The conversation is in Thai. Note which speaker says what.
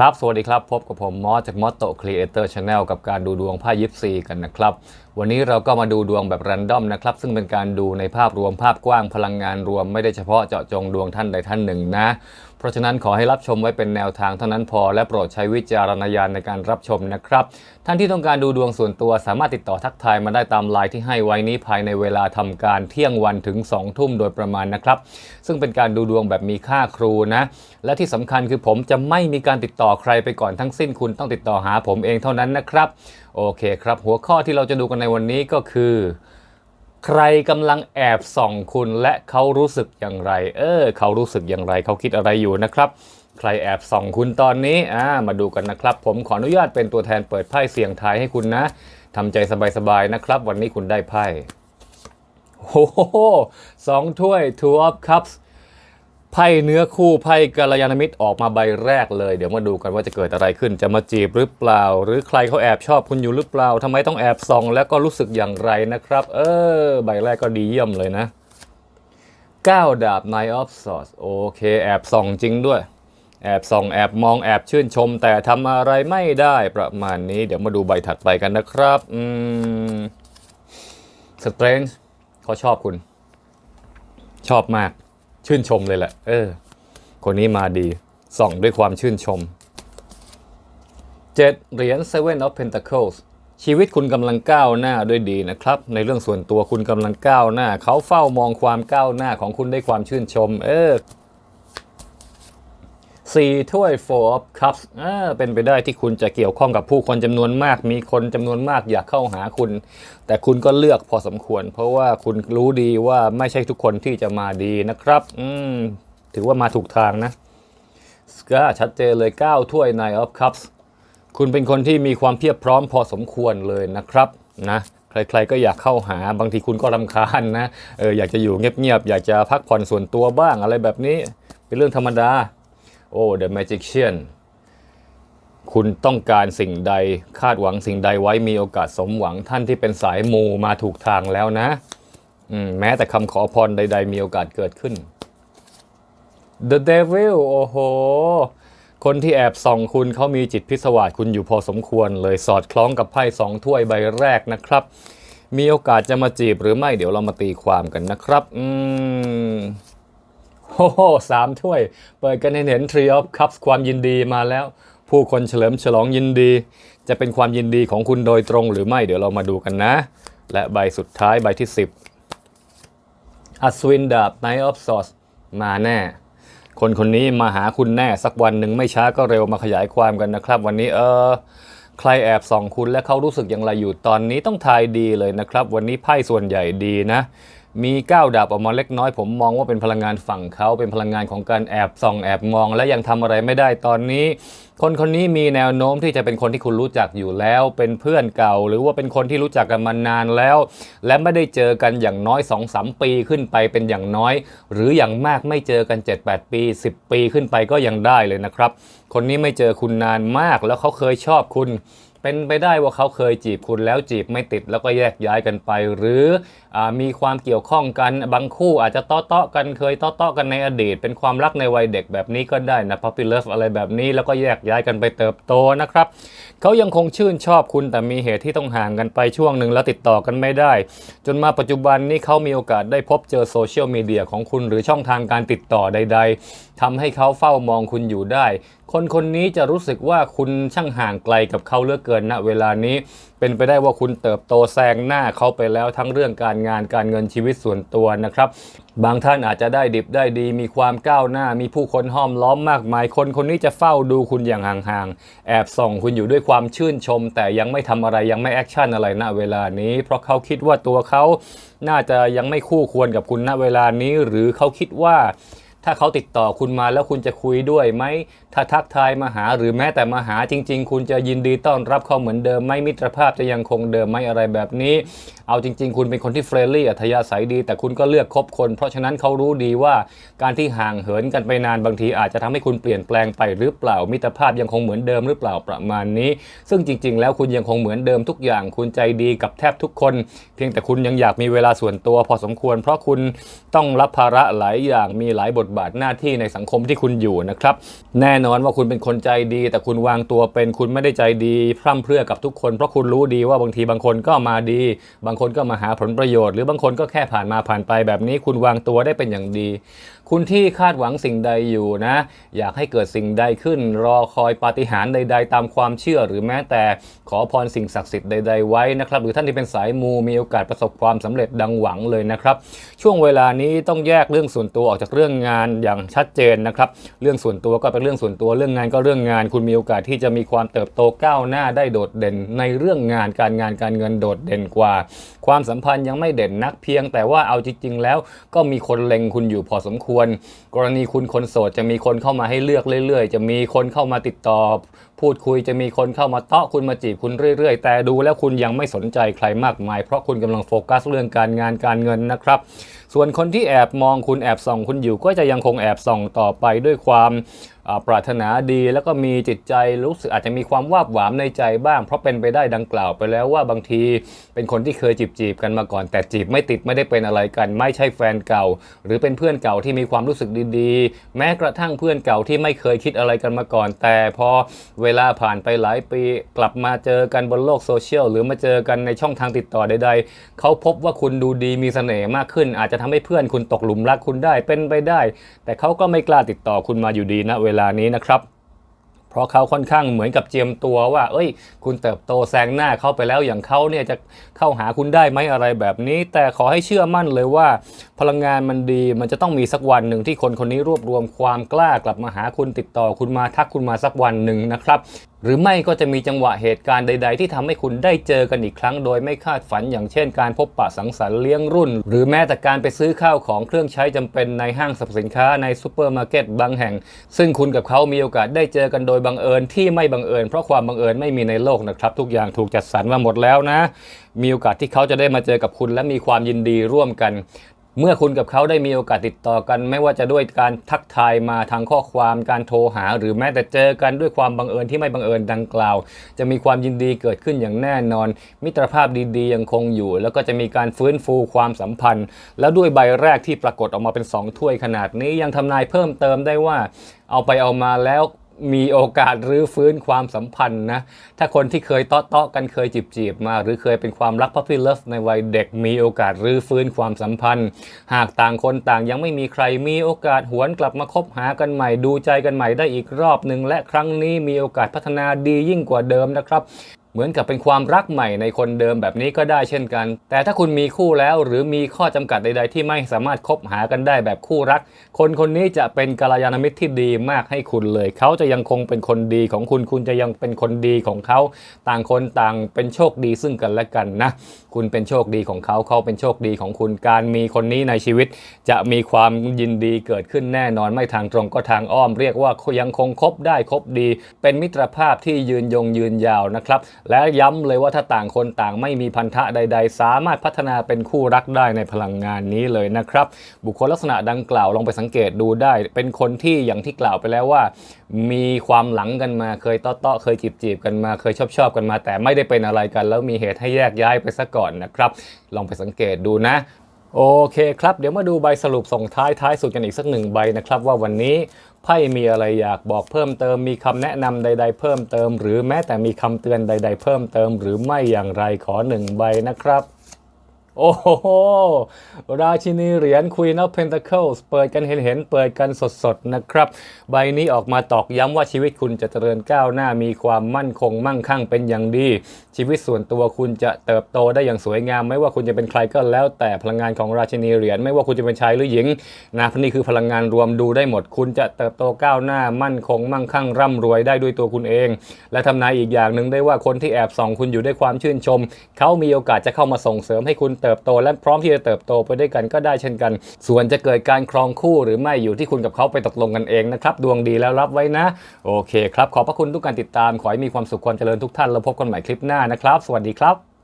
Speaker 1: ครับ สวัสดีครับ พบกับผมมอสจากมอสโตครีเอเตอร์ชาแนลกับการดูดวงไพ่ยิปซีกันนะครับ วันนี้เราก็มาดูดวงแบบรันดอมนะครับ ซึ่งเป็นการดูในภาพรวมภาพกว้างพลังงานรวมไม่ได้เฉพาะเจาะจงดวงท่านใดท่านหนึ่งนะ เพราะฉะนั้นขอให้รับชมไว้เป็นแนวทางเท่านั้นพอ และโปรดใช้วิจารณญาณในการรับชมนะครับ ท่านที่ต้องการดูดวงส่วนตัวสามารถติดต่อทักทายมาได้ตามไลน์ที่ให้ไว้นี้ภายในเวลาทำการเที่ยงวันถึง2ทุ่มโดยประมาณนะครับ ซึ่งเป็นการดูดวงแบบมีค่าครูนะ และที่สำคัญคือผมจะไม่มีการติดต่อใครไปก่อนทั้งสิ้นคุณต้องติดต่อหาผมเองเท่านั้นนะครับ โอเคครับ หัวข้อที่เราจะดูกันในวันนี้ก็คือ ใครกำลังแอบส่องคุณและเขารู้สึกอย่างไร เออ เขารู้สึกอย่างไร เขาคิดอะไรอยู่นะครับ ใครแอบส่องคุณตอนนี้อ่ามาดูกันนะครับ ผมขออนุญาตเป็นตัวแทนเปิดไพ่เสี่ยงทายให้คุณนะทำใจสบายๆนะครับ วันนี้คุณได้ไพ่โอ้โหสองถ้วย two of cups ไพ่เนื้อคู่ไพ่กัลยาณมิตรออกมาใบแรกเลย เดี๋ยวมาดูกันว่าจะเกิดอะไรขึ้นจะมาจีบหรือเปล่า หรือใครเขาแอบชอบคุณอยู่หรือเปล่าทำไมต้องแอบส่อง แล้วก็รู้สึกอย่างไรนะครับ เออ ใบแรกก็ดีเยี่ยมเลยนะ9ดาบ Knight of Swords โอเค แอบส่องจริงด้วย แอบส่องแอบมองแอบชื่นชม แต่ทำอะไรไม่ได้ประมาณนี้ เดี๋ยวมาดูใบถัดไปกันนะครับอืม Strange เขาชอบคุณ ชอบมาก ชื่นชมเลยแหละ เออ คนนี้มาดี ส่องด้วยความชื่นชม 7 เหรียญ Seven of Pentacles ชีวิตคุณกำลังก้าวหน้าด้วยดีนะครับ ในเรื่องส่วนตัวคุณกำลังก้าวหน้า เขาเฝ้ามองความก้าวหน้าของคุณด้วยความชื่นชม เออ สี่ถ้วย four of cups อ่าเป็นไปได้ที่คุณจะเกี่ยวข้องกับผู้คนจำนวนมาก มีคนจำนวนมากอยากเข้าหาคุณ แต่คุณก็เลือกพอสมควร เพราะว่าคุณรู้ดีว่าไม่ใช่ทุกคนที่จะมาดีนะครับ อืม ถือว่ามาถูกทางนะ ก็ชัดเจนเลย 9 ถ้วย Nine of Cups คุณเป็นคนที่มีความเพียบพร้อมพอสมควรเลยนะครับนะใครๆ ก็อยากเข้าหาบางทีคุณก็รำคาญนะเอออยากจะอยู่เงียบๆอยากจะพักผ่อนส่วนตัวบ้างอะไรแบบนี้ เป็นเรื่องธรรมดา โอ้ The Magician คุณต้องการสิ่งใดคาดหวังสิ่งใดไว้มีโอกาสสมหวังท่านที่เป็นสายมูมาถูกทางแล้วนะมแม้แต่คำขอพรใด ๆ มีโอกาสเกิดขึ้น The Devil โอ้โห คนที่แอบส่องคุณเขามีจิตพิศวาสคุณอยู่พอสมควร เลยสอดคล้องกับไพ่สองถ้วยใบแรกนะครับ มีโอกาสจะมาจีบหรือไม่เดี๋ยวเรามาตีความกันนะครับ อืม โอ้โหสามถ้วย เปิดกันให้เห็น Tree of Cups ความยินดีมาแล้ว ผู้คนเฉลิมฉลองยินดี จะเป็นความยินดีของคุณโดยตรงหรือไม่เดี๋ยวเรามาดูกันนะ และใบสุดท้ายใบที่ 10อัศวินดาบ Knight of Swords มาแน่ คนคนนี้มาหาคุณแน่สักวันหนึ่งไม่ช้าก็เร็วมาขยายความกันนะครับ วันนี้เออใครแอบส่องคุณและเขารู้สึกอย่างไรอยู่ตอนนี้ต้องทายดีเลยนะครับ วันนี้ไพ่ส่วนใหญ่ดีนะ มีก้าวดาบออกมาเล็กน้อยผมมองว่าเป็นพลังงานฝั่งเขาเป็นพลังงานของการแอบส่องแอบมอง และยังทำอะไรไม่ได้ตอนนี้ คนคนนี้มีแนวโน้มที่จะเป็นคนที่คุณรู้จักอยู่แล้ว เป็นเพื่อนเก่า หรือว่าเป็นคนที่รู้จักกันมานานแล้ว และไม่ได้เจอกันอย่างน้อย2-3ปีขึ้นไปเป็นอย่างน้อย หรืออย่างมากไม่เจอกัน 7-8 ปี 10 ปีขึ้นไปก็ยังได้เลยนะครับ คนนี้ไม่เจอคุณนานมากแล้วเขาเคยชอบคุณเป็นไปได้ว่าเขาเคยจีบคุณแล้วจีบไม่ติดแล้วก็แยกย้ายกันไป หรือ มีความเกี่ยวข้องกันบางคู่อาจจะต้อเตาะกันเคยต้อเตาะกันในอดีต เป็นความรักในวัยเด็กแบบนี้ก็ได้นะ puppy love อะไรแบบนี้แล้วก็แยกย้ายกันไปเติบโตนะครับเขายังคงชื่นชอบคุณแต่มีเหตุที่ต้องห่างกันไปช่วงหนึ่งแล้วติดต่อกันไม่ได้ จนมาปัจจุบันนี้เขามีโอกาสได้พบเจอโซเชียลมีเดียของคุณหรือช่องทางการติดต่อใด ๆทำให้เขาเฝ้ามองคุณอยู่ได้ คนคนนี้จะรู้สึกว่าคุณช่างห่างไกลกับเขาเลือกเกินณเวลานี้ เป็นไปได้ว่าคุณเติบโตแซงหน้าเขาไปแล้วทั้งเรื่องการงานการเงินชีวิตส่วนตัวนะครับ บางท่านอาจจะได้ดิบได้ดี มีความก้าวหน้า มีผู้คนห้อมล้อมมากมาย คนคนนี้จะเฝ้าดูคุณอย่างห่างๆ แอบส่องคุณอยู่ด้วยความชื่นชม แต่ยังไม่ทำอะไรยังไม่แอคชั่นอะไรณเวลานี้ เพราะเขาคิดว่าตัวเขาน่าจะยังไม่คู่ควรกับคุณณเวลานี้ หรือเขาคิดว่า ถ้าเขาติดต่อคุณมาแล้วคุณจะคุยด้วยไหมถ้าทักทายมาหาหรือแม้แต่มาหาจริง ๆ คุณจะยินดีต้อนรับเขาเหมือนเดิมไหมมิตรภาพจะยังคงเดิมไหมอะไรแบบนี้ เอาจริง ๆ คุณเป็นคนที่เฟรนลี่อัธยาศัยดี แต่คุณก็เลือกคบคน เพราะฉะนั้นเขารู้ดีว่าการที่ห่างเหินกันไปนานบางที อาจจะทำให้คุณเปลี่ยนแปลงไปหรือเปล่ามิตรภาพยังคงเหมือนเดิมหรือเปล่าประมาณนี้ ซึ่งจริง ๆ แล้วคุณยังคงเหมือนเดิมทุกอย่าง คุณใจดีกับแทบทุกคน เพียงแต่คุณยังอยากมีเวลาส่วนตัวพอสมควร เพราะคุณต้องรับภาระหลายอย่างมีหลายบทบาทหน้าที่ในสังคมที่คุณอยู่นะครับ แน่นอนว่าคุณเป็นคนใจดี แต่คุณวางตัวเป็นคุณไม่ได้ใจดีพร่ำเพรื่อกับทุกคนเพราะคุณรู้ดีว่าบางทีบางคนก็มาดี บางคนก็มาหาผลประโยชน์ หรือบางคนก็แค่ผ่านมาผ่านไปแบบนี้ คุณวางตัวได้เป็นอย่างดี คุณที่คาดหวังสิ่งใดอยู่นะ อยากให้เกิดสิ่งใดขึ้น รอคอยปาฏิหาริย์ใด ๆ ตามความเชื่อหรือแม้แต่ขอพรสิ่งศักดิ์สิทธิ์ใด ๆ ไว้นะครับ หรือท่านที่เป็นสายมูมีโอกาสประสบความสำเร็จดังหวังเลยนะครับ ช่วงเวลานี้ต้องแยกเรื่องส่วนตัวออกจากเรื่องงานอย่างชัดเจนนะครับ เรื่องส่วนตัวก็เป็นเรื่องส่วนตัว เรื่องงานก็เรื่องงาน คุณมีโอกาสที่จะมีความเติบโตก้าวหน้าได้โดดเด่น ในเรื่องงานการงานการเงินโดดเด่นกว่า ความสัมพันธ์ยังไม่เด่นนักเพียง แต่ว่าเอาจริงๆแล้วก็มีคนเล็งคุณอยู่พอสมควร กรณีคุณคนโสดจะมีคนเข้ามาให้เลือกเรื่อย ๆ จะมีคนเข้ามาติดต่อพูดคุยจะมีคนเข้ามาเตาะคุณมาจีบคุณเรื่อย ๆ แต่ดูแล้วคุณยังไม่สนใจใครมากมาย เพราะคุณกำลังโฟกัสเรื่องการงานการเงินนะครับ ส่วนคนที่แอบมองคุณแอบส่องคุณอยู่ก็จะยังคงแอบส่องต่อไปด้วยความ ปรารถนาดีแล้วก็มีจิตใจรู้สึกอาจจะมีความวาบหวามในใจบ้าง เพราะเป็นไปได้ดังกล่าวไปแล้วว่าบางทีเป็นคนที่เคยจีบจีบๆกันมาก่อน แต่จีบไม่ติดไม่ได้เป็นอะไรกัน ไม่ใช่แฟนเก่า หรือเป็นเพื่อนเก่าที่มีความรู้สึกดีๆ แม้กระทั่งเพื่อนเก่าที่ไม่เคยคิดอะไรกันมาก่อน แต่พอเวลาผ่านไปหลายปี กลับมาเจอกันบนโลกโซเชียลหรือมาเจอกันในช่องทางติดต่อใด ๆ เขาพบว่าคุณดูดีมีเสน่ห์มากขึ้น อาจจะทำให้เพื่อนคุณตกหลุมรักคุณได้เป็นไปได้ แต่เขาก็ไม่กล้าติดต่อคุณมาอยู่ดีณเวลานี้นะครับ เพราะเขาค่อนข้างเหมือนกับเจียมตัวว่า เอ้ย คุณเติบโตแซงหน้าเขาไปแล้วอย่างเขาเนี่ยจะเข้าหาคุณได้ไหมอะไรแบบนี้ แต่ขอให้เชื่อมั่นเลยว่า พลังงานมันดีมันจะต้องมีสักวันหนึ่งที่คนคนนี้รวบรวมความกล้ากลับมาหาคุณติดต่อ คุณมาทักคุณมาสักวันหนึ่งนะครับหรือไม่ก็จะมีจังหวะเหตุการณ์ใด ๆ ที่ทำให้คุณได้เจอกันอีกครั้งโดยไม่คาดฝันอย่างเช่นการพบปะสังสรรค์เลี้ยงรุ่น หรือแม้แต่การไปซื้อข้าวของเครื่องใช้จำเป็นในห้างสรรพสินค้าในซูเปอร์มาร์เก็ตบางแห่ง ซึ่งคุณกับเขามีโอกาสได้เจอกันโดยบังเอิญที่ไม่บังเอิญเพราะความบังเอิญไม่มีในโลกนะครับ ทุกอย่างถูกจัดสรรมาหมดแล้วนะ มีโอกาสที่เขาจะได้มาเจอกับคุณ และมีความยินดีร่วมกัน เมื่อคุณกับเขาได้มีโอกาสติดต่อกัน ไม่ว่าจะด้วยการทักทายมาทางข้อความการโทรหา หรือแม้แต่เจอกันด้วยความบังเอิญที่ไม่บังเอิญดังกล่าว จะมีความยินดีเกิดขึ้นอย่างแน่นอน มิตรภาพดีๆยังคงอยู่ แล้วก็จะมีการฟื้นฟูความสัมพันธ์ แล้วด้วยใบแรกที่ปรากฏออกมาเป็น 2 ถ้วยขนาดนี้ยังทำนายเพิ่มเติมได้ว่า เอาไปเอามาแล้ว มีโอกาสรื้อฟื้นความสัมพันธ์นะ ถ้าคนที่เคยเตาะเตาะกันเคยจีบจีบมา หรือเคยเป็นความรักพัฟฟี่เลิฟในวัยเด็กมีโอกาสรื้อฟื้นความสัมพันธ์ หากต่างคนต่างยังไม่มีใครมีโอกาสหวนกลับมาคบหากันใหม่ ดูใจกันใหม่ได้อีกรอบหนึ่งและครั้งนี้มีโอกาสพัฒนาดียิ่งกว่าเดิมนะครับ เหมือนกับเป็นความรักใหม่ในคนเดิมแบบนี้ก็ได้เช่นกัน แต่ถ้าคุณมีคู่แล้วหรือมีข้อจำกัดใด ๆ ที่ไม่สามารถคบหากันได้แบบคู่รัก คนคนนี้จะเป็นกัลยาณมิตรที่ดีมากให้คุณเลย เขาจะยังคงเป็นคนดีของคุณ คุณจะยังเป็นคนดีของเขา ต่างคนต่างเป็นโชคดีซึ่งกันและกันนะ คุณเป็นโชคดีของเขา เขาเป็นโชคดีของคุณ การมีคนนี้ในชีวิต จะมีความยินดีเกิดขึ้นแน่นอน ไม่ทางตรงก็ทางอ้อม เรียกว่ายังคงคบได้คบดี เป็นมิตรภาพที่ยืนยงยืนยาวนะครับและย้ำเลยว่าถ้าต่างคนต่างไม่มีพันธะใด ๆ สามารถพัฒนาเป็นคู่รักได้ในพลังงานนี้เลยนะครับ บุคคลลักษณะดังกล่าวลองไปสังเกตดูได้ เป็นคนที่อย่างที่กล่าวไปแล้วว่า มีความหลังกันมาเคยเตาะๆเคยจีบจีบกันมาเคยชอบชอบกันมา แต่ไม่ได้เป็นอะไรกัน แล้วมีเหตุให้แยกย้ายไปซะก่อนนะครับ ลองไปสังเกตดูนะโอเคครับ เดี๋ยวมาดูใบสรุปส่งท้ายท้ายสุดกันอีกสักหนึ่งใบนะครับ ว่าวันนี้ ไพ่มีอะไรอยากบอกเพิ่มเติม มีคำแนะนำใด ๆ เพิ่มเติม หรือแม้แต่มีคำเตือนใด ๆ เพิ่มเติม หรือไม่อย่างไรขอหนึ่งใบนะครับ โอ้โห ราชินีเหรียญ Queen of Pentacles เปิดกันเห็นเห็นๆ เปิดกันสดๆ นะครับ ใบนี้ออกมาตอกย้ำว่าชีวิตคุณจะเจริญก้าวหน้ามีความมั่นคงมั่งคั่งเป็นอย่างดี ชีวิตส่วนตัวคุณจะเติบโตได้อย่างสวยงาม ไม่ว่าคุณจะเป็นใครก็แล้วแต่พลังงานของราชินีเหรียญไม่ว่าคุณจะเป็นชายหรือหญิงนะนี่คือพลังงานรวมดูได้หมด คุณจะเติบโตก้าวหน้ามั่นคงมั่งคั่งร่ำรวยได้ด้วยตัวคุณเอง และทำนายอีกอย่างหนึ่งได้ว่าคนที่แอบส่องคุณอยู่ด้วยความชื่นชม เขามีโอกาสจะเข้ามาส่งเสริมให้คุณเติบโต และพร้อมที่จะเติบโตไปด้วยกันก็ได้เช่นกัน ส่วนจะเกิดการครองคู่หรือไม่อยู่ที่คุณกับเขาไปตกลงกันเองนะครับ ดวงดีแล้วรับไว้นะ โอเคครับ ขอบพระคุณทุกการติดตาม ขอให้มีความสุขความเจริญทุกท่าน แล้วพบกันใหม่คลิปหน้านะครับ สวัสดีครับ